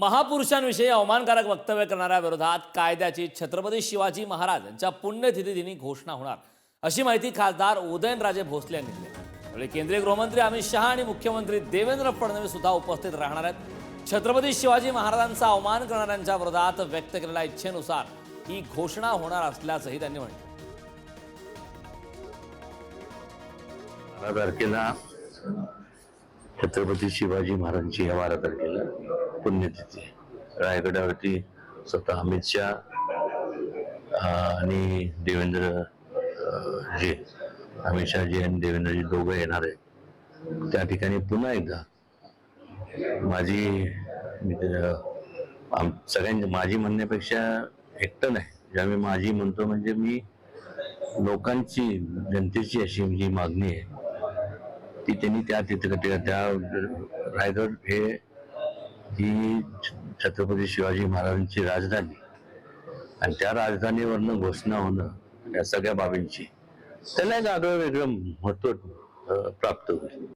महापुरुषांविषयी अवमानकारक वक्तव्य करणाऱ्या विरोधात कायद्याची छत्रपती शिवाजी महाराज यांच्या पुण्यतिथी दिनी घोषणा होणार अशी माहिती खासदार उदयनराजे भोसले यांनी दिली. यावेळी केंद्रीय गृहमंत्री अमित शहा आणि मुख्यमंत्री देवेंद्र फडणवीस सुद्धा उपस्थित राहणार आहेत. छत्रपती शिवाजी महाराजांचा अवमान करणाऱ्यांच्या विरोधात व्यक्त केलेल्या इच्छेनुसार ही घोषणा होणार असल्याचंही त्यांनी म्हटलं. तारखेला छत्रपती शिवाजी महाराजांची बारा तारखेला पुण्यतिथी रायगडावरती स्वतः अमित शहा आणि देवेंद्र जी जे अमित शहाजी आणि देवेंद्रजी दोघं येणार आहेत. त्या ठिकाणी पुन्हा एकदा माझी मी आम- सगळ्यांची माझी म्हणण्यापेक्षा एकटं नाही. ज्या मी माझी म्हणतो म्हणजे मी लोकांची जनतेची अशी जी मागणी आहे ती त्यांनी त्या तिथे त्या रायगड हे ही छत्रपती शिवाजी महाराजांची राजधानी आणि त्या राजधानीवरनं घोषणा होणं या सगळ्या बाबींची त्याला एक आगळं वेगळं महत्त्व प्राप्त होईल.